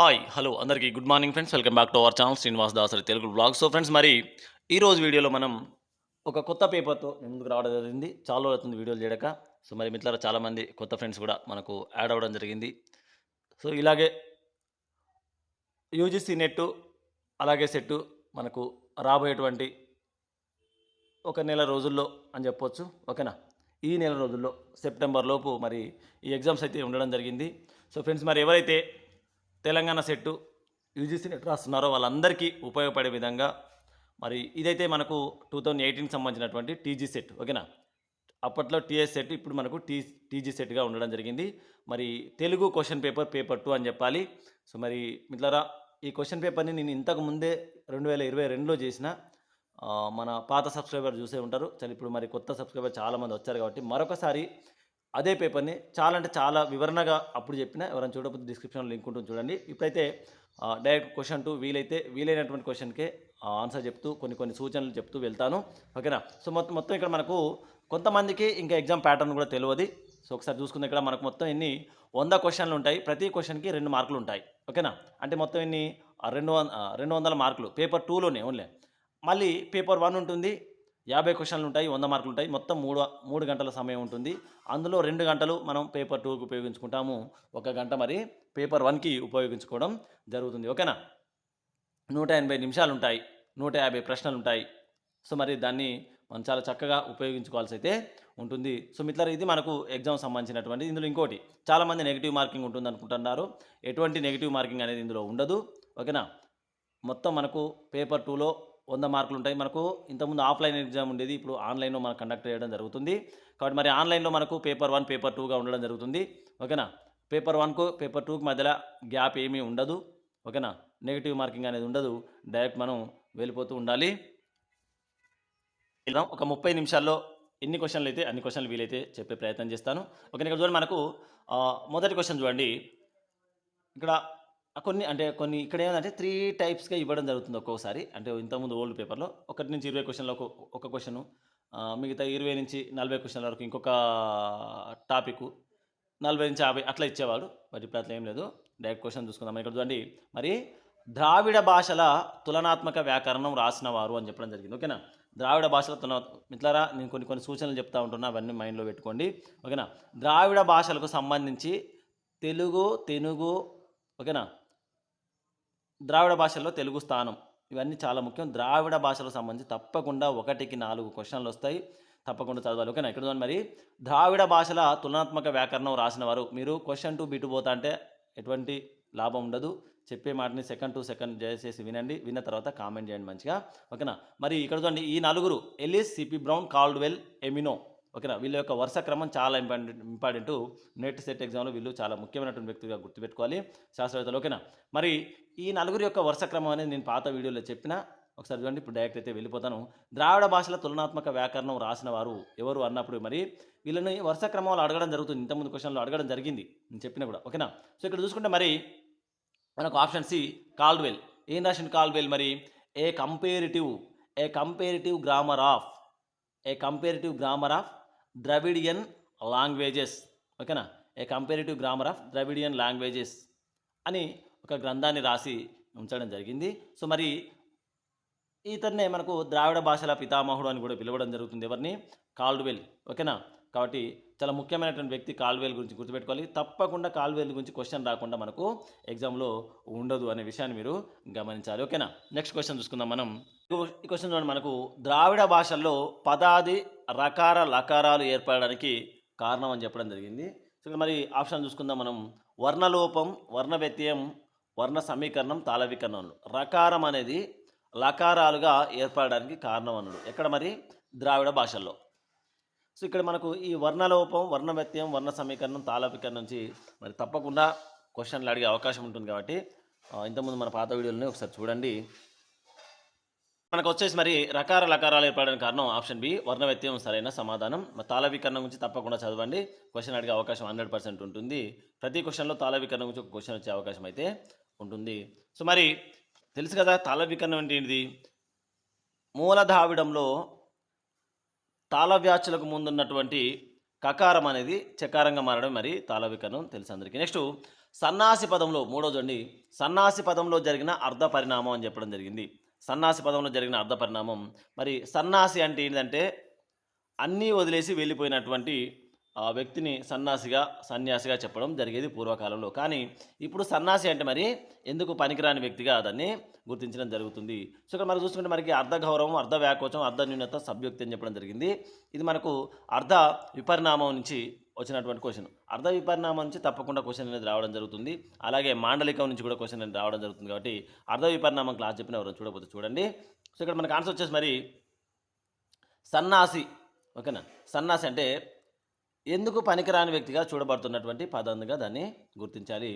Hi hello అందరికీ good morning friends welcome back to our channel Srinivas Dasari Telugu blog so friends మరి ఈరోజు వీడియోలో మనం ఒక కొత్త పేపర్తో ముందుకు రావడం జరిగింది. చాలా రోజులు అవుతుంది వీడియోలు చేయక సో మరి మిత్రులు చాలామంది కొత్త ఫ్రెండ్స్ కూడా మనకు యాడ్ అవ్వడం జరిగింది. సో ఇలాగే యూజీసీ నెట్ అలాగే సెట్ మనకు రాబోయేటువంటి ఒక నెల రోజుల్లో అని చెప్పొచ్చు. ఓకేనా ఈ నెల రోజుల్లో సెప్టెంబర్ లోపు మరి ఈ ఎగ్జామ్స్ అయితే ఉండడం జరిగింది. సో ఫ్రెండ్స్ మరి ఎవరైతే తెలంగాణ సెట్టు యూజీసీ నెట్ రాస్తున్నారో వాళ్ళందరికీ ఉపయోగపడే విధంగా మరి ఇదైతే మనకు టూ థౌజండ్ ఎయిటీన్కి సంబంధించినటువంటి టీజీ సెట్ ఓకేనా? అప్పట్లో టీఎస్ సెట్ ఇప్పుడు మనకు టీ టీజీ సెట్గా ఉండడం జరిగింది. మరి Telugu question paper paper two అని చెప్పాలి. సో మరి మిత్రులారా ఈ క్వశ్చన్ పేపర్ని నేను ఇంతకు ముందే రెండు వేల ఇరవై రెండులో చేసిన మన పాత సబ్స్క్రైబర్ చూసే ఉంటారు. చాలా ఇప్పుడు మరి కొత్త సబ్స్క్రైబర్ చాలామంది వచ్చారు కాబట్టి మరొకసారి అదే పేపర్ని చాలా అంటే చాలా వివరణగా అప్పుడు చెప్పిన ఎవరైనా చూడకపోతే డిస్క్రిప్షన్లో లింక్ ఉంటుంది చూడండి. ఇప్పుడైతే డైరెక్ట్ క్వశ్చన్ టు వీలైతే వీలైనటువంటి క్వశ్చన్కే ఆన్సర్ చెప్తూ కొన్ని కొన్ని సూచనలు చెప్తూ వెళ్తాను. ఓకేనా సో మొత్తం మొత్తం ఇక్కడ మనకు కొంతమందికి ఇంకా ఎగ్జామ్ ప్యాటర్న్ కూడా తెలియదు. సో ఒకసారి చూసుకుందాం ఇక్కడ మనకు మొత్తం ఎన్ని వంద క్వశ్చన్లు ఉంటాయి. ప్రతి క్వశ్చన్కి రెండు మార్కులు ఉంటాయి. ఓకేనా అంటే మొత్తం ఎన్ని రెండు వంద రెండు వందల మార్కులు పేపర్ టూలోనే ఓన్లీ మళ్ళీ పేపర్ వన్ ఉంటుంది. యాభై క్వశ్చన్లు ఉంటాయి వంద మార్కులు ఉంటాయి. మొత్తం మూడు మూడు గంటల సమయం ఉంటుంది. అందులో రెండు గంటలు మనం పేపర్ టూకి ఉపయోగించుకుంటాము. ఒక గంట మరి పేపర్ వన్కి ఉపయోగించుకోవడం జరుగుతుంది. ఓకేనా? నూట ఎనభై నిమిషాలు ఉంటాయి. నూట యాభై ప్రశ్నలు ఉంటాయి. సో మరి దాన్ని మనం చాలా చక్కగా ఉపయోగించుకోవాల్సి అయితే ఉంటుంది. సో మిత్రులారా ఇది మనకు ఎగ్జామ్ సంబంధించినటువంటి ఇందులో ఇంకోటి చాలామంది నెగిటివ్ మార్కింగ్ ఉంటుంది అనుకుంటున్నారు ఎటువంటి నెగిటివ్ మార్కింగ్ అనేది ఇందులో ఉండదు. ఓకేనా? మొత్తం మనకు పేపర్ టూలో వంద మార్కులు ఉంటాయి మనకు ఇంతకుముందు ఆఫ్లైన్ ఎగ్జామ్ ఉండేది. ఇప్పుడు ఆన్లైన్లో మనం కండక్ట్ చేయడం జరుగుతుంది. కాబట్టి మరి ఆన్లైన్లో మనకు పేపర్ వన్ పేపర్ టూగా ఉండడం జరుగుతుంది. ఓకేనా? పేపర్ వన్కు పేపర్ టూకి మధ్యలో గ్యాప్ ఏమీ ఉండదు. ఓకేనా? నెగిటివ్ మార్కింగ్ అనేది ఉండదు. డైరెక్ట్ మనం వెళ్ళిపోతూ ఉండాలి. వెళ్దాం. ఒక ముప్పై నిమిషాల్లో ఎన్ని క్వశ్చన్లు అయితే అన్ని క్వశ్చన్లు వీలైతే చెప్పే ప్రయత్నం చేస్తాను. ఓకే ఇక్కడ చూడండి మనకు మొదటి క్వశ్చన్ చూడండి. ఇక్కడ కొన్ని అంటే కొన్ని ఇక్కడ ఏమంటే త్రీ టైప్స్గా ఇవ్వడం జరుగుతుంది ఒక్కొక్కసారి అంటే ఇంతకుముందు ఓల్డ్ పేపర్లో ఒకటి నుంచి ఇరవై క్వశ్చన్లో ఒక ఒక క్వశ్చను మిగతా ఇరవై నుంచి నలభై క్వశ్చన్ల వరకు ఇంకొక టాపిక్ నలభై నుంచి యాభై అట్లా ఇచ్చేవాడు బట్ ఇప్పుడు అట్లా ఏం లేదు. డైరెక్ట్ క్వశ్చన్ చూసుకుందాం. ఇక్కడ చూడండి. మరి ద్రావిడ భాషల తులనాత్మక వ్యాకరణం రాసిన వారు అని చెప్పడం జరిగింది. ఓకేనా? ద్రావిడ భాషల తుల మిత్రులారా నేను కొన్ని కొన్ని సూచనలు చెప్తా ఉంటున్నా. అవన్నీ మైండ్లో పెట్టుకోండి. ఓకేనా? ద్రావిడ భాషలకు సంబంధించి తెలుగు తెనుగు ఓకేనా? ద్రావిడ భాషల్లో తెలుగు స్థానం. ఇవన్నీ చాలా ముఖ్యం. ద్రావిడ భాషలకు సంబంధించి తప్పకుండా ఒకటికి నాలుగు క్వశ్చన్లు వస్తాయి. తప్పకుండా చదవాలి. ఓకేనా? ఇక్కడ మరి? ద్రావిడ భాషల తులనాత్మక వ్యాకరణం రాసిన వారు మీరు క్వశ్చన్ టు బిటు పోతా అంటే ఎటువంటి లాభం ఉండదు. చెప్పే మాటని సెకండ్ టు సెకండ్ దయచేసి వినండి. విన్న తర్వాత కామెంట్ చేయండి మంచిగా. ఓకేనా? మరి ఇక్కడ చూడండి. ఈ నలుగురు Ellis CP Brown Caldwell Emeneau. ఓకేనా? వీళ్ళ యొక్క వరుస క్రమం చాలా ఇంపార్టెంట్ ఇంపార్టెంట్. నెట్ సెట్ ఎగ్జామ్లో వీళ్ళు చాలా ముఖ్యమైనటువంటి వ్యక్తిగా గుర్తుపెట్టుకోవాలి. శాస్త్రవేత్తలు ఓకేనా? మరి ఈ నలుగురు యొక్క వరుస క్రమం అనేది నేను పాత వీడియోలో చెప్పిన ఒకసారి చూడండి ఇప్పుడు డైరెక్ట్ అయితే వెళ్ళిపోతాను. ద్రావిడ భాషల తులనాత్మక వ్యాకరణం రాసిన వారు ఎవరు అన్నప్పుడు మరి వీళ్ళని వరుస క్రమంలో అడగడం జరుగుతుంది. ఇంతకుముందు క్వశ్చన్లో అడగడం జరిగింది. నేను చెప్పిన కూడా ఓకేనా? సో ఇక్కడ చూసుకుంటే మరి మనకు ఆప్షన్ సి కాల్డ్వెల్. ఏం రాసిన కాల్డ్వెల్ మరి? A comparative a comparative grammar of a comparative grammar of Dravidian languages ఓకేనా? A comparative grammar of Dravidian languages అని ఒక గ్రంథాన్ని రాసి ఉంచడం జరిగింది. సో మరి ఇతన్నే మనకు ద్రావిడ భాషల పితామహుడు అని కూడా పిలవడం జరుగుతుంది ఎవరిని? కాల్డ్వెల్ ఓకేనా? కాబట్టి చాలా ముఖ్యమైనటువంటి వ్యక్తి కాల్వేల్ గురించి గుర్తుపెట్టుకోవాలి. తప్పకుండా కాల్వేల్ గురించి క్వశ్చన్ రాకుండా మనకు ఎగ్జామ్లో ఉండదు అనే విషయాన్ని మీరు గమనించాలి. ఓకేనా? నెక్స్ట్ క్వశ్చన్ చూసుకుందాం మనం. ఈ క్వశ్చన్ చూడండి మనకు. ద్రావిడ భాషల్లో పదాది రకార లకారాలు ఏర్పడడానికి కారణం అని చెప్పడం జరిగింది. సో మరి ఆప్షన్ చూసుకుందాం మనం. వర్ణలోపం వర్ణ వ్యత్యయం వర్ణ సమీకరణం తాళవీకరణం రకారం అనేది లకారాలుగా ఏర్పడడానికి కారణం అన్నాడు. ఎక్కడ మరి? ద్రావిడ భాషల్లో. సో ఇక్కడ మనకు ఈ వర్ణలోపం వర్ణ వ్యత్యయం వర్ణ సమీకరణం తాళవికరణం నుంచి మరి తప్పకుండా క్వశ్చన్లు అడిగే అవకాశం ఉంటుంది కాబట్టి ఇంతకుముందు మన పాత వీడియోలని ఒకసారి చూడండి. మనకు వచ్చేసి మరి రకాల రకారాలు ఏర్పడడానికి కారణం ఆప్షన్ బి వర్ణ వ్యత్యం సరైన సమాధానం. తాళవీకరణ తాళవికరణం గురించి తప్పకుండా చదవండి. క్వశ్చన్ అడిగే అవకాశం హండ్రెడ్ పర్సెంట్ ఉంటుంది. ప్రతి క్వశ్చన్లో తాళవికరణం గురించి ఒక క్వశ్చన్ వచ్చే అవకాశం అయితే ఉంటుంది. సో మరి తెలుసు కదా తాళవికరణం అంటే ఏంటిది? మూలధావిడంలో తాళవ్యాచులకు ముందున్నటువంటి కకారం అనేది చకారంగా మారడం మరి తాళవికరణం తెలుసు అందరికీ. నెక్స్ట్ సన్నాసి పదంలో మూడో చూడండి సన్నాసి పదంలో జరిగిన అర్ధ పరిణామం అని చెప్పడం జరిగింది. సన్నాసి పదంలో జరిగిన అర్ధ పరిణామం. మరి సన్నాసి అంటే ఏంటంటే అన్నీ వదిలేసి వెళ్ళిపోయినటువంటి ఆ వ్యక్తిని సన్నాసిగా సన్యాసిగా చెప్పడం జరిగేది పూర్వకాలంలో. కానీ ఇప్పుడు సన్నాసి అంటే మరి ఎందుకు పనికిరాని వ్యక్తిగా దాన్ని గుర్తించడం జరుగుతుంది? సో ఇక్కడ మనం చూసుకుంటే మనకి అర్ధ గౌరవం అర్ధ వ్యాకోచం అర్ధ న్యూనత సభ్యుక్తి అని చెప్పడం జరిగింది. ఇది మనకు అర్ధ విపరిణామం నుంచి వచ్చినటువంటి క్వశ్చన్ అర్ధ విపరిణామం నుంచి తప్పకుండా క్వశ్చన్ అనేది రావడం జరుగుతుంది. అలాగే మాండలికం నుంచి కూడా క్వశ్చన్ అనేది రావడం జరుగుతుంది కాబట్టి అర్ధ విపరిణామం క్లాస్ చెప్పిన ఎవరు చూడబోతే చూడండి. సో ఇక్కడ మనకు ఆన్సర్ వచ్చేసి మరి సన్నాసి. ఓకేనా? సన్నాసి అంటే ఎందుకు పనికిరాని వ్యక్తిగా చూడబడుతున్నటువంటి పదంగా దాన్ని గుర్తించాలి.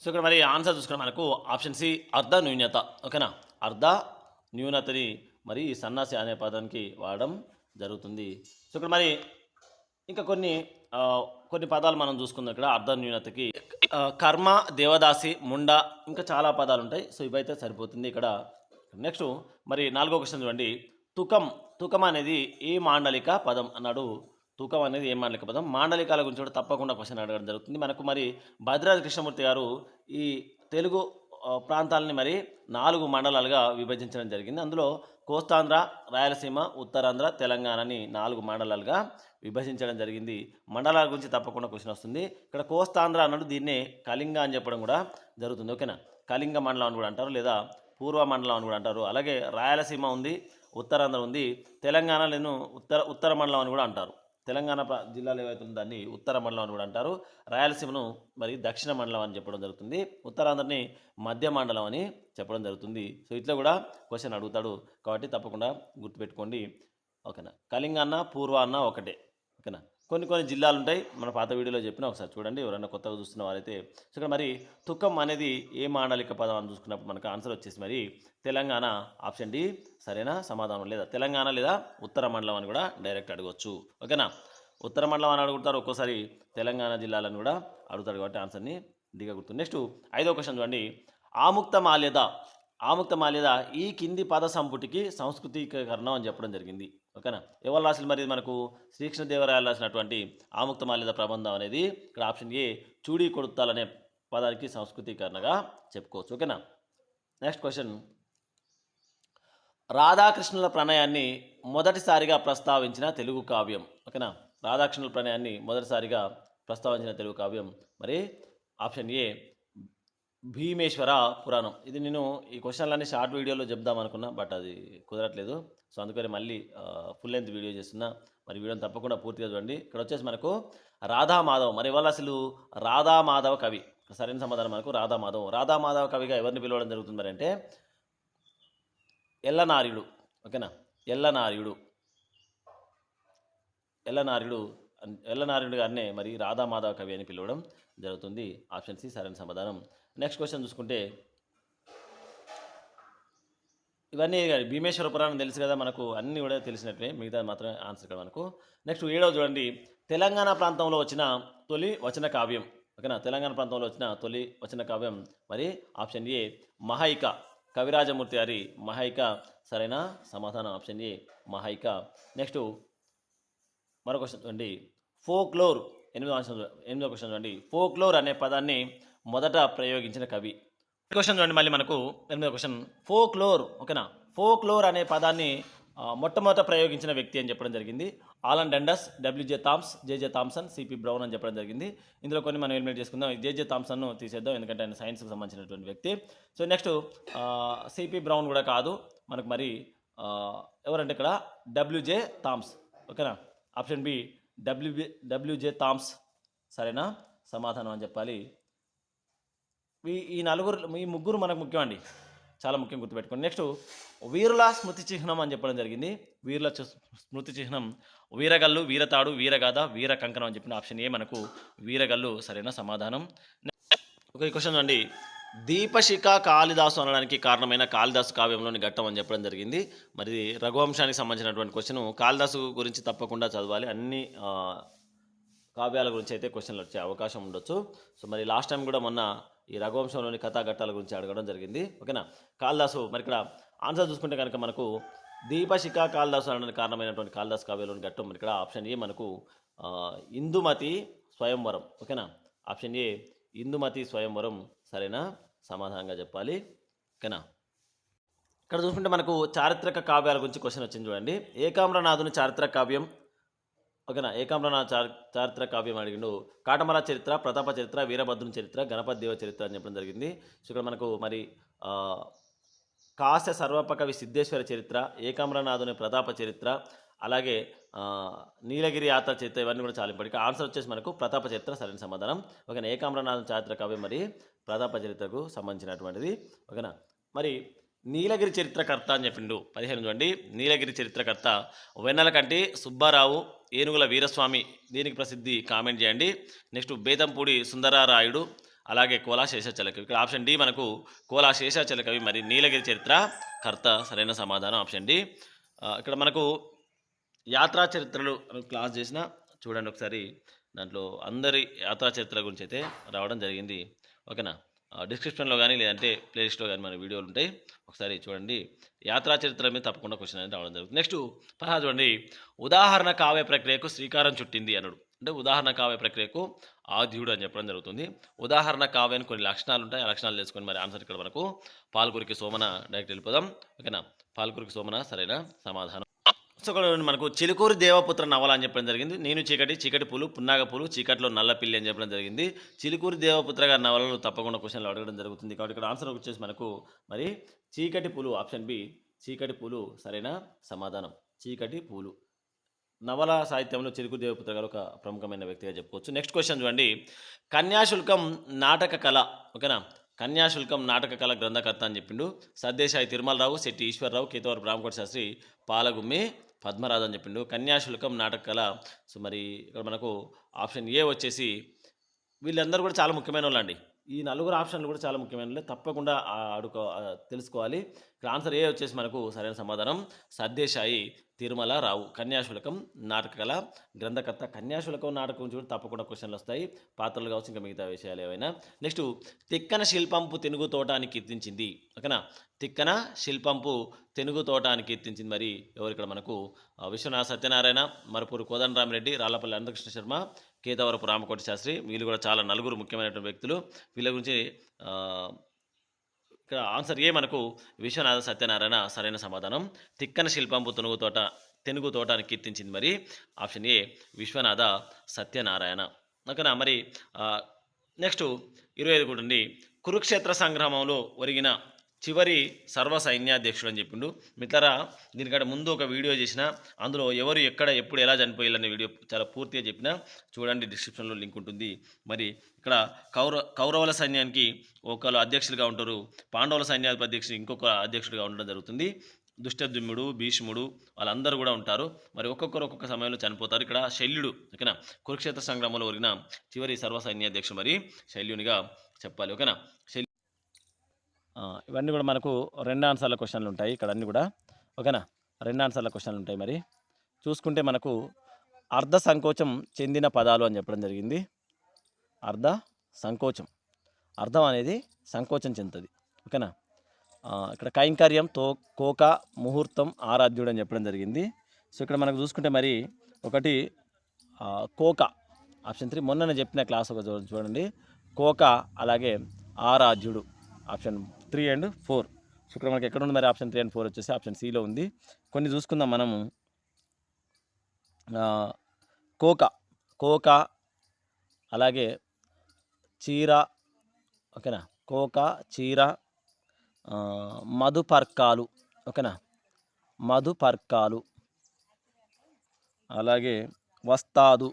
సో ఇక్కడ మరి ఆన్సర్ చూసుకున్న మనకు ఆప్షన్ సి అర్ధ న్యూన్యత. ఓకేనా? అర్ధ న్యూనతని మరి ఈ సన్నాసి అనే పదానికి వాడడం జరుగుతుంది. సో ఇక్కడ మరి ఇంకా కొన్ని కొన్ని పదాలు మనం చూసుకుందాం ఇక్కడ. అర్ధ న్యూనతకి కర్మ దేవదాసి ముండ ఇంకా చాలా పదాలు ఉంటాయి. సో ఇవైతే సరిపోతుంది ఇక్కడ. నెక్స్ట్ మరి నాలుగో క్వశ్చన్ చూడండి. తుకం తుకం అనేది ఏ మాండలిక పదం అన్నాడు. తూకం అనేది ఏం మాండలిక మాండలికాల గురించి కూడా తప్పకుండా క్వశ్చన్ అడగడం జరుగుతుంది. మనకు మరి భద్రాద్రి కృష్ణమూర్తి గారు ఈ తెలుగు ప్రాంతాలని మరి నాలుగు మండలాలుగా విభజించడం జరిగింది. అందులో కోస్తాంధ్ర రాయలసీమ ఉత్తరాంధ్ర తెలంగాణని నాలుగు మండలాలుగా విభజించడం జరిగింది. మండలాల గురించి తప్పకుండా క్వశ్చన్ వస్తుంది. ఇక్కడ కోస్తాంధ్ర అన్నట్టు దీన్నే కళింగ అని చెప్పడం కూడా జరుగుతుంది. ఓకేనా? కళింగ మండలం అని కూడా అంటారు. లేదా పూర్వ మండలం అని కూడా అంటారు. అలాగే రాయలసీమ ఉంది ఉత్తరాంధ్ర ఉంది తెలంగాణలో ఉత్తర ఉత్తర మండలం అని కూడా అంటారు. తెలంగాణ ప్ర- జిల్లాలో ఏవైతే ఉందో దాన్ని ఉత్తర మండలం అని కూడా అంటారు. రాయలసీమను మరి దక్షిణ మండలం అని చెప్పడం జరుగుతుంది. ఉత్తరాంధ్రని మధ్య మండలం అని చెప్పడం జరుగుతుంది. సో ఇట్లా కూడా క్వశ్చన్ అడుగుతాడు కాబట్టి తప్పకుండా గుర్తుపెట్టుకోండి. ఓకేనా? కళింగాన్న పూర్వ అన్న ఒకటే. ఓకేనా? కొన్ని కొన్ని జిల్లాలు ఉంటాయి మన పాత వీడియోలో చెప్పిన ఒకసారి చూడండి. ఎవరైనా కొత్తగా చూస్తున్న వారైతే సో ఇక్కడ మరి తుకం అనేది ఏ మాండలిక పదం అని చూసుకున్నప్పుడు మనకు ఆన్సర్ వచ్చేసి మరి తెలంగాణ ఆప్షన్ డి. సరైన? సమాధానం లేదా? తెలంగాణ లేదా ఉత్తర మండలం అని కూడా డైరెక్ట్ అడగవచ్చు ఓకేనా? ఉత్తర మండలం అని అడుగుతారు. ఒక్కోసారి తెలంగాణ జిల్లాలను కూడా అడుగుతారు కాబట్టి ఆన్సర్ని దిగా గుర్తు నెక్స్ట్ ఐదో క్వశ్చన్ చూడండి. ఆముక్త మాల్యద. ఆముక్త మాల్యద ఈ కింది పద సంపుటికి సంస్కృతీకరణం అని చెప్పడం జరిగింది. ఓకేనా? ఎవరు రాసిన మరి మనకు? శ్రీకృష్ణదేవరాయలు రాసినటువంటి ఆముక్తమాల్యద ప్రబంధం అనేది ఇక్కడ ఆప్షన్ ఏ చూడి కొడుతాలనే పదానికి సంస్కృతీకరణగా చెప్పుకోవచ్చు. ఓకేనా? Next question. రాధాకృష్ణుల ప్రణయాన్ని మొదటిసారిగా ప్రస్తావించిన తెలుగు కావ్యం. ఓకేనా? రాధాకృష్ణుల ప్రణయాన్ని మొదటిసారిగా ప్రస్తావించిన తెలుగు కావ్యం. మరి ఆప్షన్ ఏ భీమేశ్వర పురాణం. ఇది నేను ఈ క్వశ్చన్లన్నీ షార్ట్ వీడియోలో చెప్దాం అనుకున్నా బట్ అది కుదరట్లేదు. సో అందుకని మళ్ళీ ఫుల్ లెంత్ వీడియో చేస్తున్నా. మరి వీడియోని తప్పకుండా పూర్తిగా చూడండి. ఇక్కడ వచ్చేసి మనకు రాధామాధవ్ మరి ఇవాళ అసలు రాధామాధవ కవి. సరైన సమాధానం మనకు రాధామాధవ్ రాధామాధవ కవిగా ఎవరిని పిలవడం జరుగుతుంది మరి అంటే ఎల్లనార్యుడు ఓకేనా ఎల్లనార్యుడు ఎల్లనార్యుడు ఎల్లనార్యుడు గారినే మరి రాధామాధవ కవి అని పిలవడం జరుగుతుంది. ఆప్షన్ సి సరైన సమాధానం. నెక్స్ట్ క్వశ్చన్ చూసుకుంటే ఇవన్నీ భీమేశ్వర పురాణం తెలుసు కదా మనకు అన్నీ కూడా తెలిసినట్లే మిగతా మాత్రమే ఆన్సర్ ఇక్కడ మనకు. నెక్స్ట్ ఏడవ చూడండి. తెలంగాణ ప్రాంతంలో వచ్చిన తొలి వచన కావ్యం. ఓకేనా? తెలంగాణ ప్రాంతంలో వచ్చిన తొలి వచన కావ్యం. మరి ఆప్షన్ ఏ మహైక కవిరాజమూర్తి గారి మహైక సరైన సమాధానం ఆప్షన్ ఏ మహైక నెక్స్ట్ మరో క్వశ్చన్ చూడండి. ఫోక్లోర్ ఎనిమిదో ఆప్షన్ ఎనిమిదో క్వశ్చన్ చూడండి. ఫోక్లోర్ అనే పదాన్ని మొదట ప్రయోగించిన కవి. క్వశ్చన్ చూడండి మళ్ళీ మనకు. ఎనిమిదో క్వశ్చన్. ఫోక్లోర్ ఓకేనా? ఫోక్లోర్ అనే పదాన్ని మొట్టమొదట ప్రయోగించిన వ్యక్తి అని చెప్పడం జరిగింది. Alan Dundes WJ Thoms JJ Thomson CP Brown అని చెప్పడం జరిగింది. ఇందులో కొన్ని మనం ఎలిమినేట్ చేసుకుందాం. జేజే థామ్సన్ను తీసేద్దాం ఎందుకంటే ఆయన సైన్స్కి సంబంధించినటువంటి వ్యక్తి. సో నెక్స్ట్ సిపి బ్రౌన్ కూడా కాదు. మనకు మరి ఎవరంటే ఇక్కడ? డబ్ల్యూజే థామ్స్ ఓకేనా? Option B WB WJ Thoms. సరేనా? సమాధానం అని చెప్పాలి. ఈ ఈ నలుగురు ఈ ముగ్గురు మనకు ముఖ్యమండి. చాలా ముఖ్యం గుర్తుపెట్టుకోండి. నెక్స్ట్ వీరుల స్మృతి చిహ్నం అని చెప్పడం జరిగింది. వీరుల చ- స్మృతి చిహ్నం వీరగల్లు వీరతాడు వీరగాథ వీర కంకణం అని చెప్పిన ఆప్షన్ ఏ మనకు వీరగల్లు సరైన సమాధానం. ఒక క్వశ్చన్ అండి దీపశిఖ కాళిదాసు అనడానికి కారణమైన కాళిదాసు కావ్యంలోని ఘట్టం అని చెప్పడం జరిగింది. మరి రఘువంశానికి సంబంధించినటువంటి క్వశ్చన్ కాళిదాసు గురించి తప్పకుండా చదవాలి. అన్ని కావ్యాల గురించి అయితే క్వశ్చన్లు వచ్చే అవకాశం ఉండొచ్చు. సో మరి లాస్ట్ టైం కూడా మొన్న ఈ రఘువంశంలోని కథాఘట్టాల గురించి అడగడం జరిగింది. ఓకేనా? కాళిదాసు మరి ఇక్కడ ఆన్సర్ చూసుకుంటే కనుక మనకు దీపశిఖ కాళిదాసు అనడానికి కారణమైనటువంటి కాళిదాస్ కావ్యంలోని ఘట్టం మరి ఇక్కడ ఆప్షన్ ఏ మనకు ఇందుమతి స్వయంవరం. ఓకేనా? ఆప్షన్ ఏ ఇందుమతి స్వయంవరం. సరైన? సమాధానంగా చెప్పాలి. ఓకేనా? ఇక్కడ చూసుకుంటే మనకు చారిత్రక కావ్యాల గురించి క్వశ్చన్ వచ్చింది చూడండి. ఏకామ్రనాథుని చారిత్రక కావ్యం ఓకేనా? ఏకామ్రనాథ్ చారి చారిత్ర కావ్యం అడిగిండు. కాటమర చరిత్ర ప్రతాప చరిత్ర వీరభద్రుని చరిత్ర గణపతి దేవ చరిత్ర అని చెప్పడం జరిగింది. సో ఇక్కడ మనకు మరి ఆ, కాశ్య సర్వపకవి సిద్ధేశ్వర చరిత్ర ఏకాంబ్రనాథుని ప్రతాప చరిత్ర అలాగే నీలగిరి యాత్ర చరిత్ర ఇవన్నీ కూడా చాలా ఇంపార్టెంట్. ఆన్సర్ వచ్చేసి మనకు ప్రతాప చరిత్ర సరైన సమాధానం. ఓకేనా? ఏకామ్రనాథం చారిత్ర కావ్యం మరి ప్రతాప చరిత్రకు సంబంధించినటువంటిది. ఓకేనా? మరి నీలగిరి చరిత్రకర్త అని చెప్పిండు. పదిహేను చూడండి. నీలగిరి చరిత్రకర్త వెన్నెల కంటి సుబ్బారావు ఏనుగుల వీరస్వామి. దీనికి ప్రసిద్ధి కామెంట్ చేయండి. నెక్స్ట్ బేతంపూడి సుందరారాయుడు అలాగే కోలా శేషాచలకవి. ఇక్కడ ఆప్షన్ డి మనకు కోలా శేషాచలకవి మరి నీలగిరి చరిత్ర కర్త సరైన సమాధానం ఆప్షన్ డి. ఇక్కడ మనకు యాత్రా చరిత్రలు క్లాస్ చేసిన చూడండి ఒకసారి. దాంట్లో అందరి యాత్రా చరిత్ర గురించి అయితే రావడం జరిగింది. ఓకేనా? డిస్క్రిప్షన్లో కానీ లేదంటే ప్లేలిస్ట్లో కానీ మన వీడియోలు ఉంటాయి. ఒకసారి చూడండి. యాత్రా చరిత్ర మీద తప్పకుండా క్వశ్చన్ అనేది రావడం జరుగుతుంది. నెక్స్ట్ పదహారు చూడండి. ఉదాహరణ కావ్య ప్రక్రియకు శ్రీకారం చుట్టింది అన్నాడు. అంటే ఉదాహరణ కావ్య ప్రక్రియకు ఆద్యుడు అని చెప్పడం జరుగుతుంది. ఉదాహరణ కావ్యానికి కొన్ని లక్షణాలు ఉంటాయి. ఆ లక్షణాలు తెలుసుకొని మరి ఆన్సర్ ఇక్కడ మనకు పాల్గురికి సోమన డైరెక్ట్ వెళ్ళిపోదాం. ఓకేనా? పాల్గురికి సోమన సరైన? సమాధానం. పుస్తకంలో మనకు చిలుకూరు దేవపుత్ర నవల అని చెప్పడం జరిగింది. నేను చీకటి చీకటి పూలు పున్నాగ పూలు చీకటిలో నల్ల పిల్లి అని చెప్పడం జరిగింది. చిలుకూరు దేవపుత్ర గారి నవలలు తప్పకుండా క్వశ్చన్లు అడగడం జరుగుతుంది కాబట్టి ఇక్కడ ఆన్సర్ వచ్చేసి మనకు మరి చీకటి పూలు ఆప్షన్ బి చీకటి పూలు సరైన సమాధానం. చీకటి పూలు. నవల సాహిత్యంలో చిలుకూరు దేవపుత్ర గారు ఒక ప్రముఖమైన వ్యక్తిగా చెప్పుకోవచ్చు. నెక్స్ట్ క్వశ్చన్ చూడండి. కన్యాశుల్కం నాటక కళ ఓకేనా? కన్యాశుల్కం నాటక కళ గ్రంథకర్త అని చెప్పిండు. సద్దేశాయి తిరుమలరావు శెట్టి ఈశ్వరరావు కేతవర్ బ్రాహ్మకోట శాస్త్రి పాలగుమ్మి పద్మరాజు అని చెప్పిండు. కన్యాశుల్కం నాటక కళ. సో మరి ఇక్కడ మనకు ఆప్షన్ ఏ వచ్చేసి వీళ్ళందరూ కూడా చాలా ముఖ్యమైన వాళ్ళండి ఈ నలుగురు ఆప్షన్లు కూడా చాలా ముఖ్యమైనవి. తప్పకుండా అడుకో తెలుసుకోవాలి. ఇక్కడ ఆన్సర్ ఏ వచ్చేసి మనకు సరైన సమాధానం. సర్దేశాయి తిరుమల రావు కన్యాశులకం నాటకల గ్రంథకర్త కన్యాశులకం నాటకం చూడు తప్పకుండా క్వశ్చన్లు వస్తాయి. పాత్రలు కావచ్చు ఇంకా మిగతా విషయాలు ఏవైనా. నెక్స్ట్ తిక్కన శిల్పంపు తెనుగు తోట అని కీర్తించింది ఓకేనా? తిక్కన శిల్పంపు తెనుగు తోట అని కీర్తించింది మరి ఎవరు ఇక్కడ మనకు? విశ్వనాథ సత్యనారాయణ మరపూరు కోదండరామిరెడ్డి రాళ్ళపల్లి అనంతకృష్ణ శర్మ కేతవరపు రామకోటి శాస్త్రి వీళ్ళు కూడా చాలా నలుగురు ముఖ్యమైనటువంటి వ్యక్తులు. వీళ్ళ గురించి ఇక్కడ ఆన్సర్ ఏ మనకు? విశ్వనాథ సత్యనారాయణ సరైన సమాధానం. తిక్కన శిల్పంపు తెనుగు తోట తెనుగు తోట అని కీర్తించింది మరి. Option A Vishwanatha Satyanarayana. ఓకేనా? మరి నెక్స్ట్ ఇరవై ఐదు కూడా కురుక్షేత్ర సంగ్రామంలో ఒరిగిన చివరి సర్వ సైన్యాధ్యక్షుడు అని చెప్పిండు. మిత్రరా దీనికంటే ముందు ఒక వీడియో చేసిన అందులో ఎవరు ఎక్కడ ఎప్పుడు ఎలా చనిపోయాలనే వీడియో చాలా పూర్తిగా చెప్పిన చూడండి డిస్క్రిప్షన్లో లింక్ ఉంటుంది. మరి ఇక్కడ కౌర కౌరవుల సైన్యానికి ఒకరు అధ్యక్షులుగా ఉంటారు. పాండవుల సైన్యాధిపతి అధ్యక్షుడు ఇంకొక అధ్యక్షుడిగా ఉండడం జరుగుతుంది. దుష్టద్యుమ్నుడు భీష్ముడు వాళ్ళందరూ కూడా ఉంటారు. మరి ఒక్కొక్కరు ఒక్కొక్క సమయంలో చనిపోతారు. ఇక్కడ శల్యుడు ఓకేనా? కురుక్షేత్ర సంగ్రామంలో ఒరిగిన చివరి సర్వ సైన్యాధ్యక్షుడు మరి శల్యునిగా చెప్పాలి ఓకేనా? శల్యు ఇవన్నీ కూడా మనకు రెండు ఆన్సర్ల క్వశ్చన్లు ఉంటాయి ఇక్కడ అన్నీ కూడా. ఓకేనా? రెండు ఆన్సర్ల క్వశ్చన్లు ఉంటాయి మరి. చూసుకుంటే మనకు అర్ధ సంకోచం చెందిన పదాలు అని చెప్పడం జరిగింది. అర్ధ సంకోచం. అర్థం అనేది సంకోచం చెందుతుంది. ఓకేనా? ఇక్కడ కైంకర్యం తో కోక ముహూర్తం ఆరాధ్యుడు అని చెప్పడం జరిగింది. సో ఇక్కడ మనకు చూసుకుంటే మరి ఒకటి కోక. Option three. మొన్న చెప్పిన క్లాస్ ఒక చూడండి. కోక అలాగే ఆరాధ్యుడు. Option three and four. So ఇక్కడ మనకి ఎక్కడ ఉంది మరి? ఆప్షన్ త్రీ అండ్ ఫోర్ వచ్చేసి ఆప్షన్ సిలో ఉంది. కొన్ని చూసుకుందాం మనము. కోకా. కోకా అలాగే చీర ఓకేనా? కోకా చీర మధుపర్కాలు ఓకేనా? మధుపర్కాలు అలాగే వస్తాదు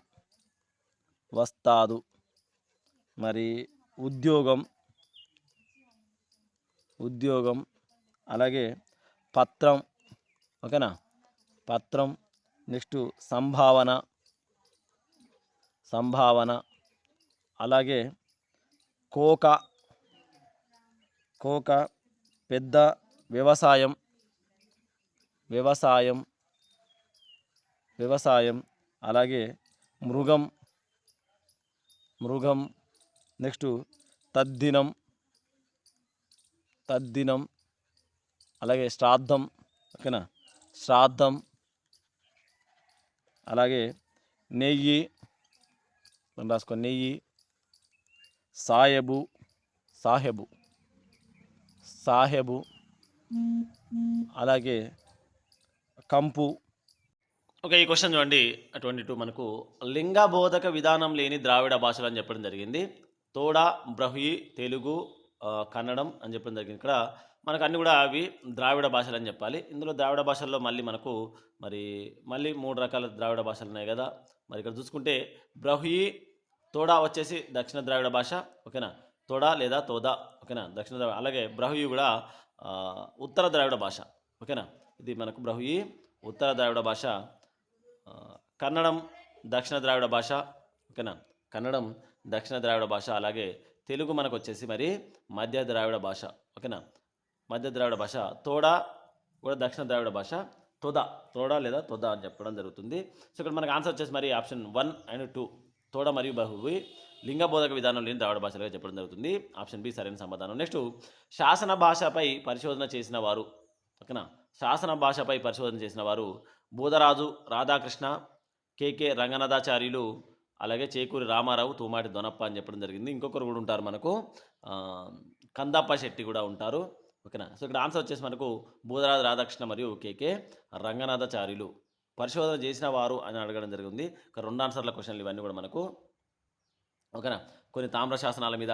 వస్తాదు మరి ఉద్యోగం ఉద్యోగం అలాగే పత్రం ఓకేనా? పత్రం నెక్స్ట్ సంభావన సంభావన అలాగే కోక కోక పెద్ద వ్యవసాయం వ్యవసాయం వ్యవసాయం అలాగే మృగం మృగం నెక్స్ట్ తద్దినం తద్దినం అలాగే శ్రాద్ధం ఓకేనా? శ్రాద్ధం అలాగే నెయ్యి మనం రాసుకో నెయ్యి సాయబు సాహెబు సాహెబు అలాగే కంపు. ఓకే ఈ క్వశ్చన్ చూడండి. ట్వంటీ టూ మనకు లింగబోధక విధానం లేని ద్రావిడ భాషలు అని చెప్పడం జరిగింది. తోడ బ్రహ్యి తెలుగు కన్నడం అని చెప్పడం జరిగింది. ఇక్కడ మనకు అన్నీ కూడా అవి ద్రావిడ భాషలు అని చెప్పాలి. ఇందులో ద్రావిడ భాషల్లో మళ్ళీ మనకు మరి మళ్ళీ మూడు రకాల ద్రావిడ భాషలు ఉన్నాయి కదా. మరి ఇక్కడ చూసుకుంటే బ్రహ్యి తోడా వచ్చేసి దక్షిణ ద్రావిడ భాష ఓకేనా? తోడా లేదా తోదా ఓకేనా? దక్షిణ ద్రావిడ అలాగే బ్రహ్యి కూడా ఉత్తర ద్రావిడ భాష ఓకేనా? ఇది మనకు బ్రహ్యి ఉత్తర ద్రావిడ భాష కన్నడం దక్షిణ ద్రావిడ భాష ఓకేనా? కన్నడం దక్షిణ ద్రావిడ భాష అలాగే తెలుగు మనకు వచ్చేసి మరి మధ్య ద్రావిడ భాష ఓకేనా? మధ్య ద్రావిడ భాష తోడా కూడా దక్షిణ ద్రావిడ భాష తొద తోడా లేదా తొద అని చెప్పడం జరుగుతుంది. సో ఇక్కడ మనకు ఆన్సర్ వచ్చేసి మరి ఆప్షన్ వన్ అండ్ టూ తోడ మరియు బహువి లింగ బోధక విధానం లేని ద్రావిడ భాషలుగా చెప్పడం జరుగుతుంది. ఆప్షన్ బి సరైన సమాధానం. నెక్స్ట్ శాసన భాషపై పరిశోధన చేసిన వారు ఓకేనా? శాసన భాషపై పరిశోధన చేసిన వారు బోధరాజు రాధాకృష్ణ కేకే రంగనాథాచార్యులు అలాగే చేకూరి రామారావు తూమాటి దొనప్ప అని చెప్పడం జరిగింది. ఇంకొకరు కూడా ఉంటారు మనకు. కందప్ప శెట్టి కూడా ఉంటారు. ఓకేనా? సో ఇక్కడ ఆన్సర్ వచ్చేసి మనకు బోధరాజు రాధాకృష్ణ మరియు కేకే రంగనాథాచార్యులు. పరిశోధన చేసిన వారు అని అడగడం జరిగింది. రెండు ఆన్సర్ల క్వశ్చన్లు ఇవన్నీ కూడా మనకు. ఓకేనా? కొన్ని తామ్ర శాసనాల మీద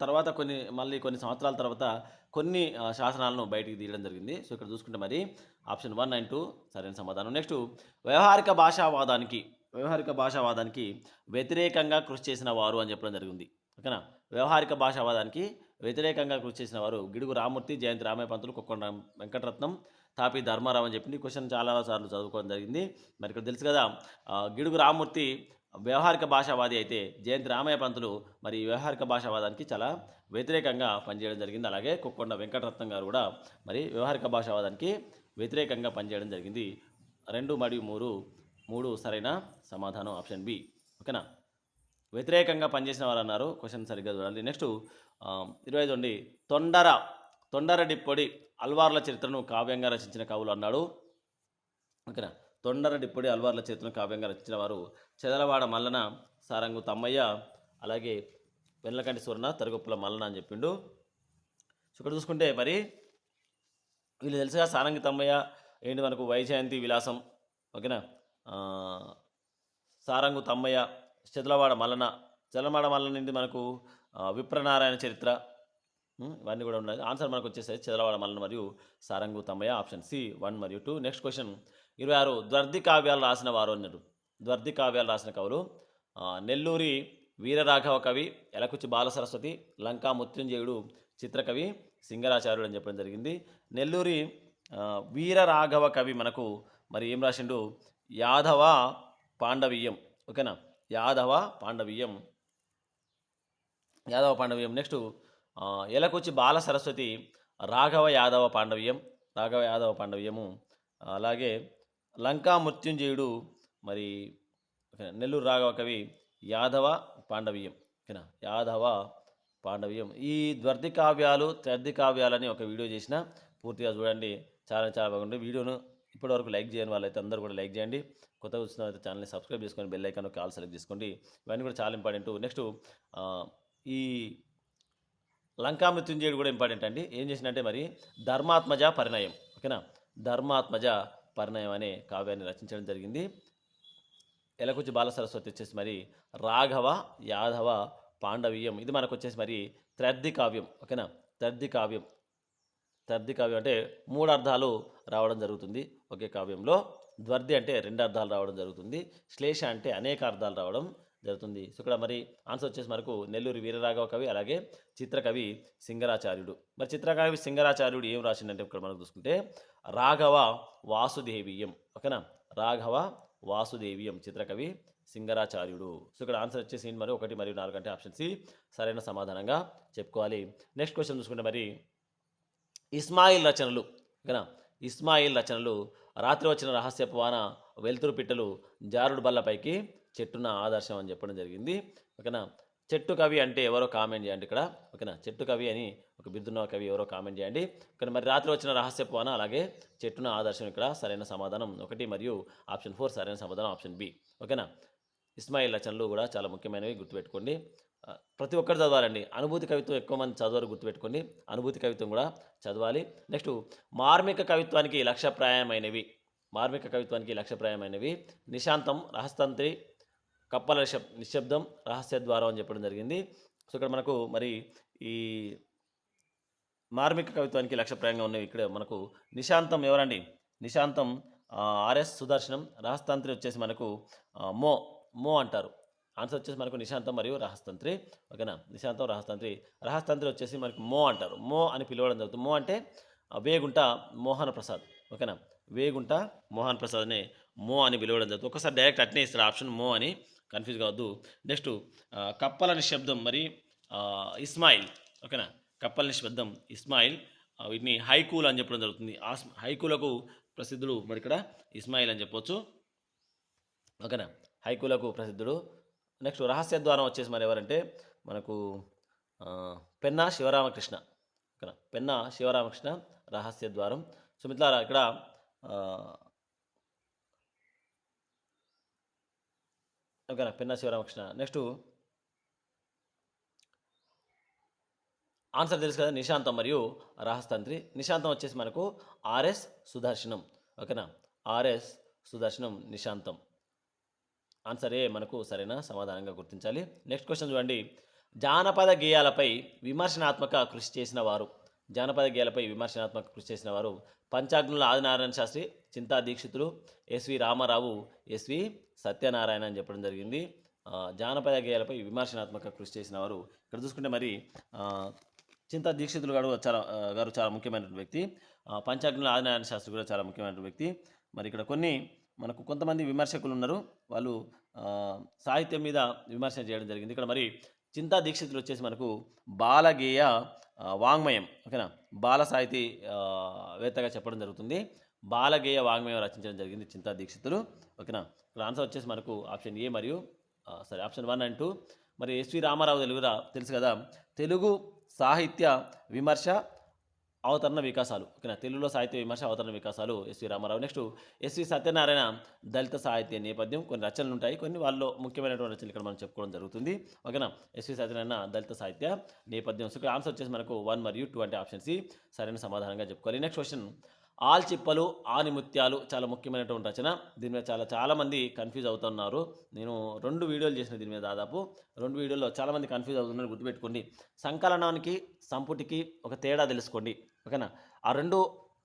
తర్వాత కొన్ని మళ్ళీ కొన్ని సంవత్సరాల తర్వాత కొన్ని శాసనాలను బయటికి తీయడం జరిగింది. సో ఇక్కడ చూసుకుంటే మరి ఆప్షన్ వన్ అండ్ టూ సరైన సమాధానం. నెక్స్ట్ వ్యవహారిక భాషావాదానికి వ్యవహారిక భాషావాదానికి వ్యతిరేకంగా కృషి చేసిన వారు అని చెప్పడం జరిగింది. ఓకేనా? వ్యవహారిక భాషావాదానికి వ్యతిరేకంగా కృషి చేసిన వారు గిడుగు రామూర్తి జయంతి రామయ్య పంతులు కుక్కొండ వెంకటరత్నం తాపి ధర్మారావు అని చెప్పి క్వశ్చన్ చాలా సార్లు చదువుకోవడం జరిగింది. మరి ఇక్కడ తెలుసు కదా గిడుగు రామూర్తి వ్యవహారిక భాషావాది అయితే జయంతి రామయ్య పంతులు మరి వ్యవహారిక భాషావాదానికి చాలా వ్యతిరేకంగా పనిచేయడం జరిగింది. అలాగే కుక్కొండ వెంకటరత్నం గారు కూడా మరి వ్యవహారిక భాషావాదానికి వ్యతిరేకంగా పనిచేయడం జరిగింది. రెండు మరియు మూడు మూడు సరైన సమాధానం ఆప్షన్ బి. ఓకేనా? వ్యతిరేకంగా పనిచేసిన వారు అన్నారు క్వశ్చన్ సరిగ్గా చూడండి నెక్స్ట్ ఇరవై ఐదు అండి. తొండర తొండర డిప్పొడి అల్వార్ల చరిత్రను కావ్యంగా రచించిన కవులు అన్నాడు. ఓకేనా? తొండర డిప్పొడి అల్వార్ల చరిత్రను కావ్యంగా రచించిన వారు చెదలవాడ మల్లన సారంగు తమ్మయ్య అలాగే వెల్లకంటి సూర్ణ తరుగుప్పుల మల్లన అని చెప్పిండు. ఇక్కడ చూసుకుంటే మరి వీళ్ళు తెలుసుగా సారంగి తమ్మయ్య ఏంటి మనకు వైజయంతి విలాసం. ఓకేనా? సారంగు తమ్మయ్య చెదలవాడ మల్లన చెదలవాడ మల్లన నుండి మనకు విప్రనారాయణ చరిత్ర. ఇవన్నీ కూడా ఉన్నాయి. ఆన్సర్ మనకు వచ్చేసాయి చెదలవాడ మల్లన మరియు Sarangu Tammayya option C one మరియు టూ. Next question. ఇరవై ఆరు ద్వర్ది కావ్యాలు రాసిన వారు అన్నారు. ద్వర్ది కావ్యాలు రాసిన కవులు నెల్లూరి వీరరాఘవ కవి ఎలకుచి బాలసరస్వతి లంకా మృత్యుంజయుడు చిత్రకవి సింగరాచార్యుడు అని చెప్పడం జరిగింది. నెల్లూరి వీరరాఘవ కవి మనకు మరి ఏం రాసిండు? యాదవ పాండవీయం. ఓకేనా? యాదవ పాండవీయం. యాదవ పాండవీయం. నెక్స్ట్ ఎలకొచ్చి బాల సరస్వతి రాఘవ యాదవ పాండవీయం. రాఘవ యాదవ పాండవీయము. అలాగే లంకా మృత్యుంజయుడు మరి నెల్లూరు రాఘవ కవి యాదవ పాండవీయం. ఓకేనా? యాదవ పాండవీయం. ఈ ద్వర్ది కావ్యాలు త్రద్ది కావ్యాలని ఒక వీడియో చేసిన పూర్తిగా చూడండి. చాలా చాలా బాగుంది వీడియోను ఇప్పటివరకు లైక్ చేయని వాళ్ళైతే అందరూ కూడా లైక్ చేయండి. కొత్తగా వచ్చిన అయితే ఛానల్ని సబ్స్క్రైబ్ చేసుకొని బెల్ ఐకాన్ కాల్ సెలెక్ట్ చేసుకోండి. ఇవన్నీ కూడా చాలా ఇంపార్టెంట్. నెక్స్ట్ ఈ లంకామృత్యుంజయుడు కూడా ఇంపార్టెంట్ అండి. ఏం చేసిందంటే మరి ధర్మాత్మజ పరిణయం ఓకేనా? ధర్మాత్మజ పరిణయం అనే కావ్యాన్ని రచించడం జరిగింది. ఎలకొచ్చి బాల సరస్వతి వచ్చేసి మరి రాఘవ యాదవ పాండవీయం. ఇది మనకు వచ్చేసి మరి త్రద్ది కావ్యం ఓకేనా? త్రద్ది కావ్యం. త్రద్ది కావ్యం అంటే మూడు అర్థాలు రావడం జరుగుతుంది. ఒకే కావ్యంలో ద్వర్ది అంటే రెండు అర్థాలు రావడం జరుగుతుంది శ్లేష అంటే అనేక అర్థాలు రావడం జరుగుతుంది. సో ఇక్కడ మరి ఆన్సర్ వచ్చేసి మనకు నెల్లూరు వీరరాఘవ కవి అలాగే చిత్రకవి సింగరాచార్యుడు. మరి చిత్రకవి సింగరాచార్యుడు ఏం రాసిండంటే ఇక్కడ మనం చూసుకుంటే రాఘవ వాసుదేవీయం ఓకేనా? రాఘవ వాసుదేవీయం చిత్రకవి సింగరాచార్యుడు. సో ఇక్కడ ఆన్సర్ వచ్చేసి మరి? ఒకటి మరియు నాలుగు అంటే ఆప్షన్ సి. సరైన సమాధానంగా చెప్పుకోవాలి. నెక్స్ట్ క్వశ్చన్ చూసుకుంటే మరి ఇస్మాయిల్ రచనలు ఓకేనా? ఇస్మాయిల్ రచనలు రాత్రి వచ్చిన రహస్యపు వాన వెలుతురు పిట్టలు జారుడు బల్లపైకి చెట్టున ఆదర్శం అని చెప్పడం జరిగింది. ఓకేనా? చెట్టు కవి అంటే ఎవరో కామెంట్ చేయండి ఇక్కడ. ఓకేనా? చెట్టు కవి అని ఒక బిద్దున్న కవి ఎవరో కామెంట్ చేయండి. కానీ మరి రాత్రి వచ్చిన రహస్యపు వాన అలాగే చెట్టున ఆదర్శం ఇక్కడ సరైన సమాధానం ఒకటి మరియు ఆప్షన్ ఫోర్ సరైన సమాధానం ఆప్షన్ బి. ఓకేనా? ఇస్మాయిల్ రచనలు కూడా చాలా ముఖ్యమైనవి గుర్తుపెట్టుకోండి. ప్రతి ఒక్కరు చదవాలండి. అనుభూతి కవిత్వం ఎక్కువ మంది చదవరు గుర్తుపెట్టుకోండి. అనుభూతి కవిత్వం కూడా చదవాలి. నెక్స్ట్ మార్మిక కవిత్వానికి లక్ష్యప్రాయమైనవి. మార్మిక కవిత్వానికి లక్ష్యప్రాయమైనవి. నిశాంతం రహస్తంత్రి కప్పల నిశ్శబ్దం రహస్య ద్వారం అని చెప్పడం జరిగింది. సో ఇక్కడ మనకు మరి ఈ మార్మిక కవిత్వానికి లక్ష్యప్రాయంగా ఉన్నవి ఇక్కడ మనకు నిశాంతం ఎవరండి? నిశాంతం ఆర్ఎస్ సుదర్శనం. రహస్తంత్రి వచ్చేసి మనకు మో మో అంటారు. ఆన్సర్ వచ్చేసి మనకు నిశాంతం మరియు రహస్తంత్రి. ఓకేనా? నిశాంతం రహస్తంత్రి. రహస్తంత్రి వచ్చేసి మనకి మో అంటారు. మో అని పిలవడం జరుగుతుంది. మో అంటే వేగుంట మోహన ప్రసాద్. ఓకేనా? వేగుంట మోహన్ ప్రసాద్ని మో అని పిలవడం జరుగుతుంది. ఒకసారి డైరెక్ట్ అట్నే ఇస్తారు? ఆప్షన్ మో అని. కన్ఫ్యూజ్ కావద్దు. నెక్స్ట్ కప్పల నిశ్శబ్దం మరి ఇస్మాయిల్. ఓకేనా? కప్పల నిశ్శబ్దం ఇస్మాయిల్. వీటిని హైకూల్ అని చెప్పడం జరుగుతుంది. ఆస్ హైకూలకు ప్రసిద్ధుడు మరి ఇక్కడ ఇస్మాయిల్ అని చెప్పొచ్చు. ఓకేనా? హైకూలకు ప్రసిద్ధుడు నెక్స్ట్ రహస్య ద్వారం వచ్చేసి మరి ఎవరంటే మనకు పెన్నా శివరామకృష్ణ. ఇక్కడ పెన్నా శివరామకృష్ణ రహస్య ద్వారం. సో మిత్రులారా ఇక్కడ ఓకేనా? పెన్నా శివరామకృష్ణ. నెక్స్ట్ ఆన్సర్ తెలుసు కదా నిశాంతం మరియు రహస్తంత్రి. నిశాంతం వచ్చేసి మనకు ఆర్ఎస్ సుదర్శనం. ఓకేనా? ఆర్ఎస్ సుదర్శనం నిశాంతం. ఆన్సరే మనకు సరైన సమాధానంగా గుర్తించాలి. నెక్స్ట్ క్వశ్చన్ చూడండి. జానపద గేయాలపై విమర్శనాత్మక కృషి చేసిన వారు జానపద గేయాలపై విమర్శనాత్మక కృషి చేసిన వారు పంచాగ్నుల ఆదినారాయణ శాస్త్రి చింతా దీక్షితులు ఎస్వి రామారావు ఎస్వి సత్యనారాయణ అని చెప్పడం జరిగింది. జానపద గేయాలపై విమర్శనాత్మక కృషి చేసిన వారు ఇక్కడ చూసుకుంటే మరి చింతా దీక్షితులు గారు చాలా గారు చాలా ముఖ్యమైనటువంటి వ్యక్తి. పంచాగ్నుల ఆదినారాయణ శాస్త్రి కూడా చాలా ముఖ్యమైన వ్యక్తి. మరి ఇక్కడ కొన్ని మనకు కొంతమంది విమర్శకులు ఉన్నారు వాళ్ళు సాహిత్యం మీద విమర్శ చేయడం జరిగింది. ఇక్కడ మరి చింతా దీక్షితులు వచ్చేసి మనకు బాలగేయ వాంగ్మయం ఓకేనా? బాల సాహితీ వేత్తగా చెప్పడం జరుగుతుంది. బాలగేయ వాంగ్మయం రచించడం జరిగింది చింతా దీక్షితులు ఓకేనా? ఇక్కడ ఆన్సర్ వచ్చేసి మనకు ఆప్షన్ ఏ మరియు సారీ సరే ఆప్షన్ వన్ అండ్ టూ. మరి ఎస్వి రామారావు తెలుగురా తెలుసు కదా? తెలుగు సాహిత్య విమర్శ అవతరణ వికాసాలు. ఓకేనా? తెలుగులో సాహిత్య విమర్శ అవతరణ వికాసాలు. SV Ramarao. Next SV Satyanarayana దళిత సాహిత్య నేపథ్యం. కొన్ని రచనలు ఉంటాయి. కొన్ని వాళ్ళలో ముఖ్యమైనటువంటి రచనలు ఇక్కడ మనం చెప్పుకోవడం జరుగుతుంది. ఓకేనా? ఎస్వి సత్యనారాయణ దళిత సాహిత్య నేపథ్యం. సో ఇక్కడ ఆన్సర్ వచ్చేసి మనకు వన్ మరియు టూ అంటే ఆప్షన్ సి. సరైన సమాధానంగా చెప్పుకోవాలి. Next question. ఆల్చిప్పలు ఆనిముత్యాలు చాలా ముఖ్యమైనటువంటి రచన. దీని మీద చాలా చాలామంది కన్ఫ్యూజ్ అవుతున్నారు. నేను రెండు వీడియోలు చేసిన దీని మీద దాదాపు. రెండు వీడియోల్లో చాలామంది కన్ఫ్యూజ్ అవుతున్నారు గుర్తుపెట్టుకోండి. సంకలనానికి సంపుటికి ఒక తేడా తెలుసుకోండి. ఓకేనా? ఆ రెండు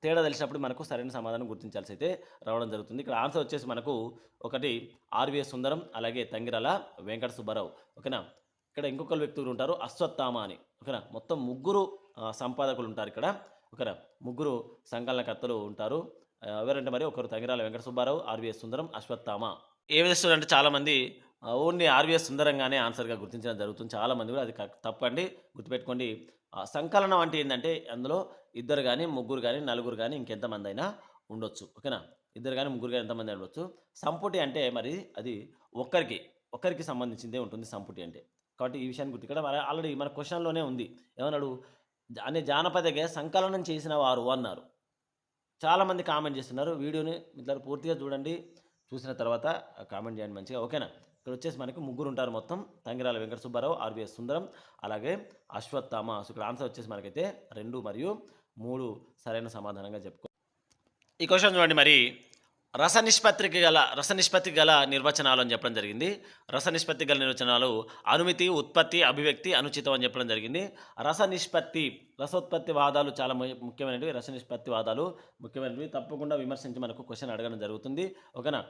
తేడా తెలిసినప్పుడు మనకు సరైన సమాధానం గుర్తించాల్సి అయితే రావడం జరుగుతుంది. ఇక్కడ ఆన్సర్ వచ్చేసి మనకు ఒకటి ఆర్వీఎస్ సుందరం అలాగే తంగిరల వెంకట సుబ్బారావు. ఓకేనా? ఇక్కడ ఇంకొకరు వ్యక్తులు ఉంటారు అశ్వత్థామ అని. ఓకేనా? మొత్తం ముగ్గురు సంపాదకులు ఉంటారు ఇక్కడ. ఒకరు ముగ్గురు సంకలనకర్తలు ఉంటారు. ఎవరంటే మరి ఒకరు తంగిరాల వెంకట సుబ్బారావు ఆర్వీఎస్ సుందరం అశ్వత్థామ ఏ చేస్తారంటే చాలామంది ఓన్లీ ఆర్వీఎస్ సుందరంగానే ఆన్సర్గా గుర్తించడం జరుగుతుంది. చాలామంది కూడా అది తప్పండి గుర్తుపెట్టుకోండి. సంకలనం అంటే ఏంటంటే అందులో ఇద్దరు కానీ ముగ్గురు కానీ నలుగురు కానీ ఇంకెంతమంది అయినా ఉండొచ్చు. ఓకేనా? ఇద్దరు కానీ ముగ్గురు కానీ ఎంతమంది ఉండొచ్చు. సంపుటి అంటే మరి అది ఒక్కరికి ఒక్కరికి సంబంధించిందే ఉంటుంది సంపుటి అంటే. కాబట్టి ఈ విషయాన్ని గుర్తు ఆల్రెడీ మన క్వశ్చన్లోనే ఉంది. ఏమన్నాడు? అనే జానపదగా సంకలనం చేసిన వారు అన్నారు. చాలామంది కామెంట్ చేస్తున్నారు. వీడియోని ఇట్లా పూర్తిగా చూడండి. చూసిన తర్వాత కామెంట్ చేయండి మంచిగా. ఓకేనా? ఇక్కడ వచ్చేసి మనకి ముగ్గురు ఉంటారు మొత్తం. తంగిరాల వెంకట సుబ్బారావు ఆర్బిఎస్ సుందరం అలాగే అశ్వత్థామ. సో ఇక్కడ ఆన్సర్ వచ్చేసి మనకైతే రెండు మరియు మూడు సరైన సమాధానంగా చెప్పుకో ఈ క్వశ్చన్ చూడండి మరి. రస నిష్పత్తికి గల రస నిష్పత్తి గల నిర్వచనాలు అని చెప్పడం జరిగింది. రస నిష్పత్తి గల నిర్వచనాలు అనుమితి ఉత్పత్తి అభివ్యక్తి అనుచితం అని చెప్పడం జరిగింది. రస నిష్పత్తి రసోత్పత్తి వాదాలు చాలా ముఖ్యమైనవి. రస నిష్పత్తి వాదాలు ముఖ్యమైనవి. తప్పకుండా విమర్శించి మనకు క్వశ్చన్ అడగడం జరుగుతుంది. ఓకేనా?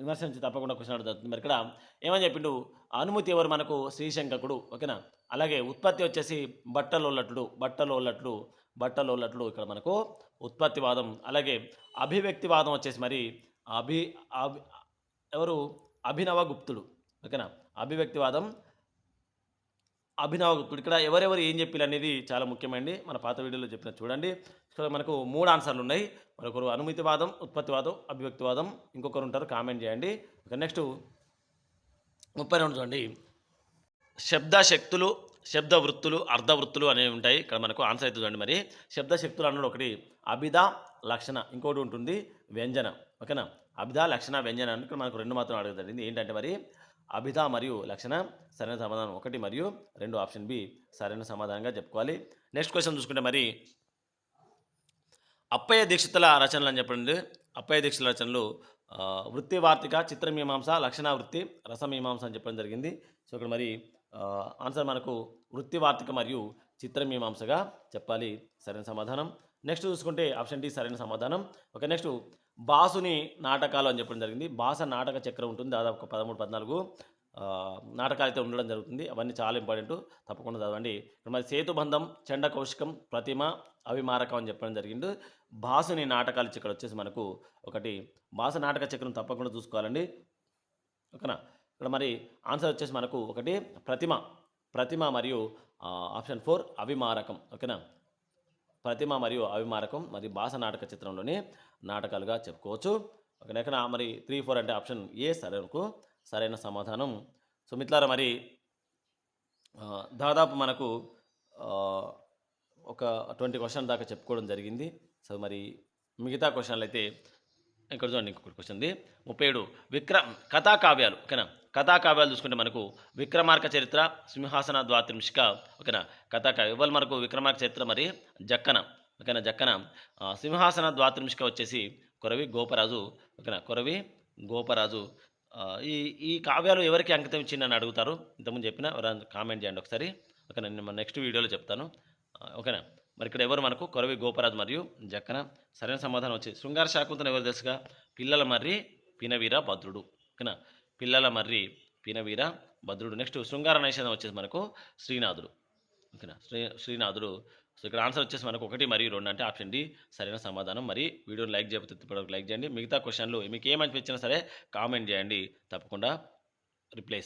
విమర్శించి తప్పకుండా క్వశ్చన్ అడగడం జరుగుతుంది. మరి ఇక్కడ ఏమని చెప్పిండు? అనుమతి ఎవరు? మనకు శ్రీశంకకుడు ఓకేనా? అలాగే ఉత్పత్తి వచ్చేసి బట్టలోల్లట్టుడు బట్టలోల్లట్లు బట్టలోల్లట్లు ఇక్కడ మనకు ఉత్పత్తివాదం. అలాగే అభివ్యక్తివాదం వచ్చేసి మరి అభి అభి ఎవరు? అభినవ గుప్తుడు. ఓకేనా? అభివ్యక్తివాదం అభినవ గుప్తుడు. ఇక్కడ ఎవరెవరు ఏం చెప్పారు అనేది చాలా ముఖ్యమైనది మన పాత వీడియోలో చెప్పిన చూడండి. ఇక్కడ మనకు మూడు ఆన్సర్లు ఉన్నాయి. మరొకరు అనుమతివాదం ఉత్పత్తివాదం అభివ్యక్తివాదం. ఇంకొకరు ఉంటారు కామెంట్ చేయండి. ఇక నెక్స్ట్ ముప్పై రెండు చూడండి. శబ్ద శక్తులు శబ్ద వృత్తులు అర్ధ వృత్తులు అనేవి ఉంటాయి. ఇక్కడ మనకు ఆన్సర్ అయితే చూడండి మరి. శబ్ద శక్తులు అన్నది ఒకటి అభిధ లక్షణ ఇంకోటి ఉంటుంది వ్యంజన. ఓకేనా? అభిధ లక్షణ వ్యంజన అని ఇక్కడ మనకు రెండు మాత్రం అడగదు జరిగింది. ఏంటంటే మరి అభిధ మరియు లక్షణ సరైన సమాధానం ఒకటి మరియు రెండు ఆప్షన్ బి సరైన సమాధానంగా చెప్పుకోవాలి. నెక్స్ట్ క్వశ్చన్ చూసుకుంటే మరి అప్పయ్య దీక్షితుల రచనలు అని చెప్పండి. అప్పయ్య దీక్షితుల రచనలు వృత్తి వార్తిక చిత్రమీమాంస లక్షణ వృత్తి రసమీమాంస అని చెప్పడం జరిగింది. సో ఇక్కడ మరి ఆన్సర్ మనకు వృత్తి వార్తిక మరియు చిత్రమీమాంసగా చెప్పాలి. సరైన సమాధానం. నెక్స్ట్ చూసుకుంటే ఆప్షన్ డి సరైన సమాధానం. ఓకే నెక్స్ట్ బాసుని నాటకాలు అని చెప్పడం జరిగింది. బాస నాటక చక్రం ఉంటుంది దాదాపు ఒక పదమూడు పద్నాలుగు. నాటకాలు అయితే ఉండడం జరుగుతుంది. అవన్నీ చాలా ఇంపార్టెంట్. తప్పకుండా చదవండి. ఇక్కడ మరి సేతుబంధం చండ కౌశికం ప్రతిమ అవిమారకం అని చెప్పడం జరిగింది. బాసుని నాటకాలు ఇక్కడ వచ్చేసి మనకు ఒకటి. భాస నాటక చక్రం తప్పకుండా చూసుకోవాలండి. ఓకేనా? ఇక్కడ మరి ఆన్సర్ వచ్చేసి మనకు ఒకటి ప్రతిమ ప్రతిమ మరియు ఆప్షన్ ఫోర్ అవిమారకం ఓకేనా? ప్రతిమ మరియు అవిమారకం మరి భాష నాటక చిత్రంలోని నాటకాలుగా చెప్పుకోవచ్చు. ఓకే ఇక్కడ మరి త్రీ ఫోర్ అంటే ఆప్షన్ ఏ సరైనకు సరైన సమాధానం. సో మిత్రులారా మరి దాదాపు మనకు ఒక ట్వంటీ క్వశ్చన్ దాకా చెప్పుకోవడం జరిగింది. సో మరి మిగతా క్వశ్చన్లు అయితే ఇక్కడ చూడండి ఇంకొకటి క్వశ్చన్ ఉంది ముప్పై ఏడు విక్రమ్ కథా కావ్యాలు ఓకేనా? కథాకావ్యాలు చూసుకుంటే మనకు విక్రమార్క చరిత్ర సింహాసన ద్వాత్రింశిక ఓకేనా? కథాకావ్యం. ఇవాళ మనకు విక్రమార్క చరిత్ర మరి జక్కన ఓకేనా? జక్కన. సింహాసన ద్వాత్రింశిక వచ్చేసి కొరవి గోపరాజు ఓకేనా? కొరవి గోపరాజు. ఈ ఈ కావ్యాలు ఎవరికి అంకితం ఇచ్చిందని అడుగుతారు? ఇంతకుముందు చెప్పిన ఎవరైనా కామెంట్ చేయండి ఒకసారి. ఓకేనా? నేను నెక్స్ట్ వీడియోలో చెప్తాను. ఓకేనా? మరి ఇక్కడ ఎవరు మనకు? కొరవి గోపరాజు మరియు జక్కన. సరైన సమాధానం వచ్చి శృంగార శాకుంతలం ఎవరు తెలుసుగా? పిల్లల మర్రి పినవీర భద్రుడు. ఓకేనా? పిల్లల మర్రి పినవీర భద్రుడు. నెక్స్ట్ శృంగార నైషధం వచ్చేసి మనకు శ్రీనాథుడు. ఓకేనా? శ్రీ శ్రీనాథుడు. సో ఇక్కడ ఆన్సర్ వచ్చేసి మనకు ఒకటి మరియు రెండు అంటే ఆప్షన్ డి సరైన సమాధానం. మరి వీడియోని లైక్ చేయకపోతే ఇప్పటివరకు లైక్ చేయండి. మిగతా క్వశ్చన్లు మీకు ఏమనిపించినా సరే కామెంట్ చేయండి. తప్పకుండా రిప్లై